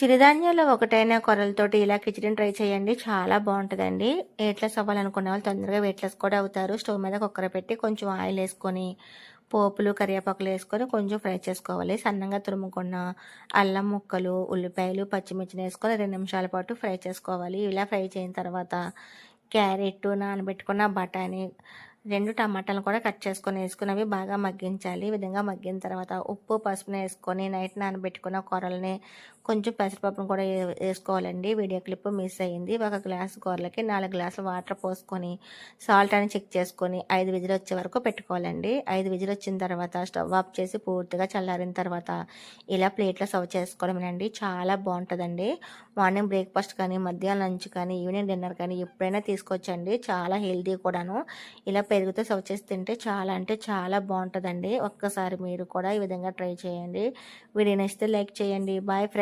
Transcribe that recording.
చిరుధాన్యాల్లో ఒకటైన కొర్రలతోటి ఇలా కిచిడిని ట్రై చేయండి. చాలా బాగుంటుందండి. వెయిట్ లాస్ అవ్వాలనుకునే వాళ్ళు తొందరగా వెయిట్ లాస్ కూడా అవుతారు. స్టవ్ మీద కుక్కర పెట్టి కొంచెం ఆయిల్ వేసుకొని పోపులు కరివేపాకులు వేసుకొని కొంచెం ఫ్రై చేసుకోవాలి. సన్నంగా తురుముకున్న అల్లం ముక్కలు ఉల్లిపాయలు పచ్చిమిర్చిని వేసుకొని రెండు నిమిషాల పాటు ఫ్రై చేసుకోవాలి. ఇలా ఫ్రై చేసిన తర్వాత క్యారెట్ నానబెట్టుకున్న బఠానీ రెండు టమాటాలు కూడా కట్ చేసుకొని వేసుకున్నవి బాగా మగ్గించాలి. ఈ విధంగా మగ్గిన తర్వాత ఉప్పు పసుపుని వేసుకొని నైట్ నానబెట్టుకున్న కూరల్ని కొంచెం పెసరపప్పును కూడా వేసుకోవాలండి. వీడియో క్లిప్ మిస్ అయ్యింది. ఒక గ్లాసు కూరలకి నాలుగు గ్లాసులు వాటర్ పోసుకొని సాల్ట్ అని చెక్ చేసుకొని ఐదు విజిల్ వచ్చే వరకు పెట్టుకోవాలండి. ఐదు విజిల్ వచ్చిన తర్వాత స్టవ్ ఆఫ్ చేసి పూర్తిగా చల్లారిన తర్వాత ఇలా ప్లేట్లో సర్వ్ చేసుకోవడమేనండి. చాలా బాగుంటుందండి. మార్నింగ్ బ్రేక్ఫాస్ట్ కానీ మధ్యాహ్నం లంచ్ కానీ ఈవినింగ్ డిన్నర్ కానీ ఎప్పుడైనా తీసుకొచ్చండి చాలా హెల్తీ కూడాను. ఇలా పెరుగుతో సర్వ్ చేసి తింటే చాలా అంటే చాలా బాగుంటుందండి. ఒక్కసారి మీరు కూడా ఈ విధంగా ట్రై చేయండి. వీడియో నచ్చితే లైక్ చేయండి. Bye friends.